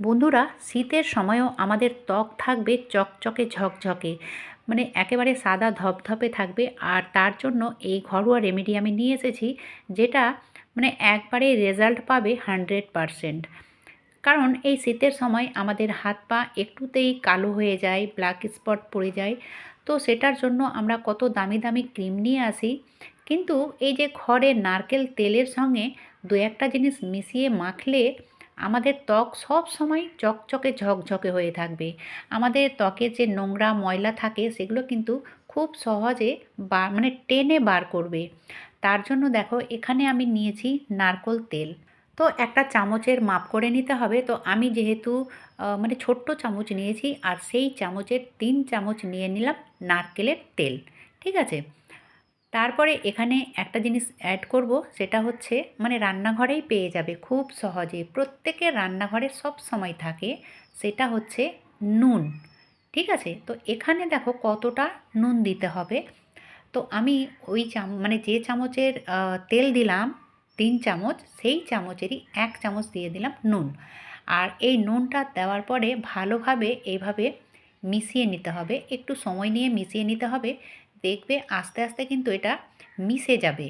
বন্ধুরা, শীতের সময়ও আমাদের ত্বক থাকবে চকচকে ঝকঝকে মানে একেবারে সাদা ধপধপে থাকবে। আর তার জন্য এই ঘরোয়া রেমেডি আমি নিয়ে এসেছি, যেটা মানে একবারে রেজাল্ট পাবে হান্ড্রেড পারসেন্ট কারণ এই শীতের সময় আমাদের হাত পা একটুতেই কালো হয়ে যায় ব্ল্যাক স্পট পড়ে যায়। তো সেটার জন্য আমরা কত দামি দামি ক্রিম নিয়ে আসি। কিন্তু এই যে ঘরে নারকেল তেলের সঙ্গে দু একটা জিনিস মিশিয়ে মাখলে আমাদের ত্বক সব সময় চকচকে ঝকঝকে হয়ে থাকবে। আমাদের ত্বকের যে নোংরা ময়লা থাকে, সেগুলো কিন্তু খুব সহজে বা মানে টেনে বার করবে। তার জন্য দেখো, এখানে আমি নিয়েছি নারকোল তেল। তো একটা চামচের মাপ করে নিতে হবে। তো আমি যেহেতু মানে ছোট্ট চামচ নিয়েছি, আর সেই চামচের তিন চামচ নিয়ে নিলাম নারকেলের তেল। ঠিক আছে? তারপরে এখানে একটা জিনিস অ্যাড করব, সেটা হচ্ছে মানে রান্নাঘরেই পেয়ে যাবে খুব সহজে প্রত্যেকের রান্নাঘরে সব সময় থাকে, সেটা হচ্ছে নুন, ঠিক আছে? তো এখানে দেখো কতটা নুন দিতে হবে। তো আমি ওই চাম মানে যে চামচের তেল দিলাম, তিন চামচ, সেই চামচেরই এক চামচ দিয়ে দিলাম নুন। আর এই নুনটা দেওয়ার পরে ভালোভাবে এইভাবে মিশিয়ে নিতে হবে, একটু সময় নিয়ে মিশিয়ে নিতে হবে দেখবে আস্তে আস্তে কিন্তু এটা মিশে যাবে।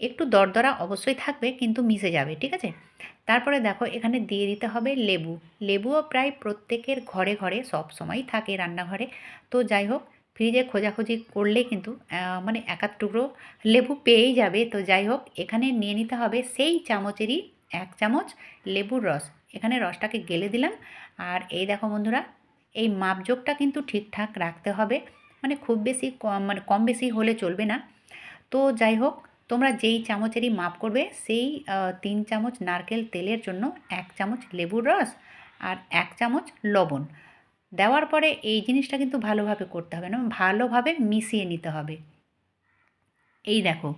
একটু দরদরা অবশ্যই থাকবে কিন্তু মিশে যাবে, ঠিক আছে? তারপরে দেখো এখানে দিয়ে দিতে হবে লেবু। লেবুও প্রায় প্রত্যেকের ঘরে ঘরে সব সময় থাকে রান্নাঘরে। তো যাই হোক, ফ্রিজে খোঁজাখুঁজি করলে কিন্তু মানে এক টুকরো লেবু পেয়েই যাবে। তো যাই হোক, এখানে নিয়ে নিতে হবে সেই চামচেরই এক চামচ লেবুর রস। এখানে রসটাকে গেলে দিলাম। আর এই দেখো বন্ধুরা, এই মাপযোগটা কিন্তু ঠিকঠাক রাখতে হবে। মানে খুব বেশি কম মানে কম বেশি হলে চলবে না। তো যাই হোক, তোমরা যেই চামচেরই মাপ করবে, সেই তিন চামচ নারকেল তেলের জন্য এক চামচ লেবুর রস আর এক চামচ লবণ। দেওয়ার পরে এই জিনিসটা কিন্তু ভালোভাবে করতে হবে না, ভালোভাবে মিশিয়ে নিতে হবে। এই দেখো,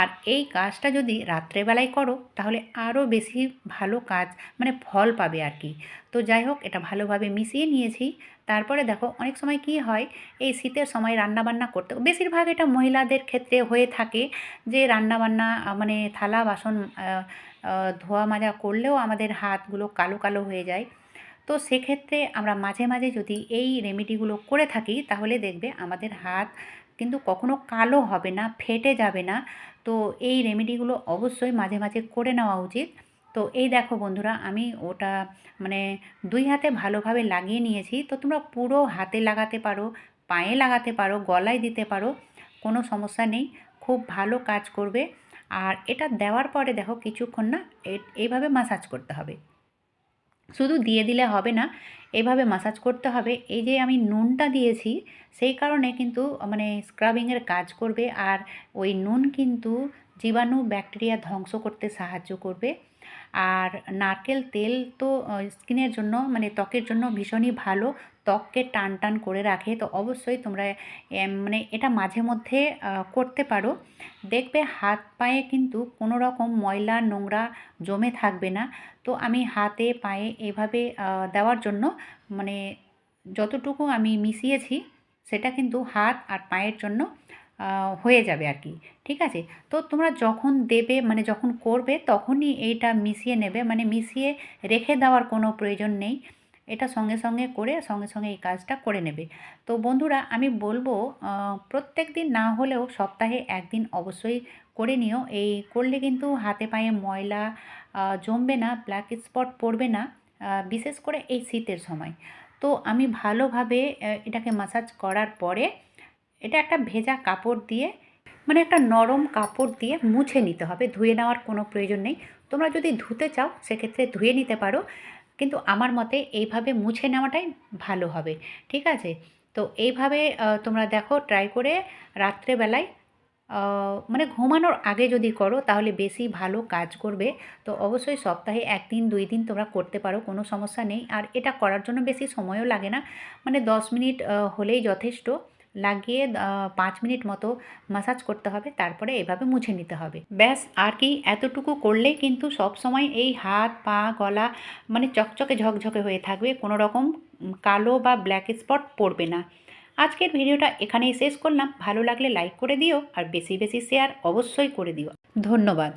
আর এই কাজটা যদি রাত্রেবেলায় করো, তাহলে আরও বেশি ভালো কাজ মানে ফল পাবে আর কি। তো যাই হোক, এটা ভালোভাবে মিশিয়ে নিয়েছি। তারপরে দেখো, অনেক সময় কি হয়, এই শীতের সময় রান্নাবান্না করতে, বেশিরভাগ এটা মহিলাদের ক্ষেত্রে হয়ে থাকে যে রান্নাবান্না মানে থালা, বাসন ধোয়া মাজা করলেও আমাদের হাতগুলো কালো কালো হয়ে যায়। তো সেক্ষেত্রে আমরা মাঝে মাঝে যদি এই রেমেডিগুলো করে থাকি, তাহলে দেখবে আমাদের হাত কিন্তু কখনো কালো হবে না, ফেটে যাবে না। তো এই রেমেডিগুলো অবশ্যই মাঝে মাঝে করে নেওয়া উচিত। তো এই দেখো বন্ধুরা, আমি ওটা মানে দুই হাতে ভালোভাবে লাগিয়ে নিয়েছি। তো তোমরা পুরো হাতে লাগাতে পারো, পায়ে লাগাতে পারো, গলায় দিতে পারো, কোনো সমস্যা নেই। খুব ভালো কাজ করবে। আর এটা দেওয়ার পরে দেখো কিছুক্ষণ না এইভাবে মাসাজ করতে হবে। শুধু দিয়ে দিলে হবে না, এভাবে মাসাজ করতে হবে। এই যে আমি নুনটা দিয়েছি, সেই কারণে কিন্তু মানে স্ক্রাবিংয়ের কাজ করবে আর ওই নুন কিন্তু জীবাণু ব্যাকটেরিয়া ধ্বংস করতে সাহায্য করবে। আর নারকেল তেল তো স্কিনের জন্য মানে ত্বকের জন্য ভীষণই ভালো। ত্বককে টান টান করে রাখে, তো অবশ্যই তোমরা মানে এটা মাঝে মধ্যে করতে পারো। দেখবে হাত পায়ে কিন্তু কোনো রকম ময়লা নোংরা জমে থাকবে না। তো আমি হাতে, পায়ে এভাবে দেওয়ার জন্য মানে যতটুকু আমি মিশিয়েছি, সেটা কিন্তু হাত আর পায়ের জন্য হয়ে যাবে আর কি। ঠিক আছে? তো তোমরা যখন দেবে মানে যখন করবে, তখনই এইটা মিশিয়ে নেবে মানে মিশিয়ে রেখে দেওয়ার কোনো প্রয়োজন নেই। এটা সঙ্গে সঙ্গে করে, সঙ্গে সঙ্গে এই কাজটা করে নেবে। তো বন্ধুরা, আমি বলব প্রত্যেক দিন না হলেও সপ্তাহে একদিন অবশ্যই করে নিও। এই করলে কিন্তু হাতে পায়ে ময়লা জমবে না ব্ল্যাক স্পট পড়বে না বিশেষ করে এই শীতের সময়। তো আমি ভালোভাবে এটাকে মাসাজ করার পরে এটা একটা ভেজা কাপড় দিয়ে মানে একটা নরম কাপড় দিয়ে মুছে নিতে হবে। ধুয়ে নেওয়ার কোনো প্রয়োজন নেই। তোমরা যদি ধুতে চাও, সেক্ষেত্রে ধুয়ে নিতে পারো। কিন্তু আমার মতে এইভাবে মুছে নেওয়াটাই ভালো হবে। ঠিক আছে? তো এইভাবে তোমরা দেখো ট্রাই করে রাত্রেবেলায় মানে ঘুমানোর আগে যদি করো, তাহলে বেশি ভালো কাজ করবে। তো অবশ্যই সপ্তাহে একদিন, দুই দিন তোমরা করতে পারো, কোনো সমস্যা নেই। আর এটা করার জন্য বেশি সময়ও লাগে না। মানে দশ মিনিট হলেই যথেষ্ট। লাগিয়ে পাঁচ মিনিট মতো মাসাজ করতে হবে, তারপরে এভাবে মুছে নিতে হবে। ব্যাস, আর কি এতটুকু করলেই কিন্তু সব সময় এই হাত, পা, গলা মানে চকচকে ঝকঝকে হয়ে থাকবে, কোনো রকম কালো বা ব্ল্যাক স্পট পড়বে না। আজকের ভিডিওটা এখানেই শেষ করলাম। ভালো লাগলে লাইক করে দিও, আর বেশি বেশি শেয়ার অবশ্যই করে দিও। ধন্যবাদ।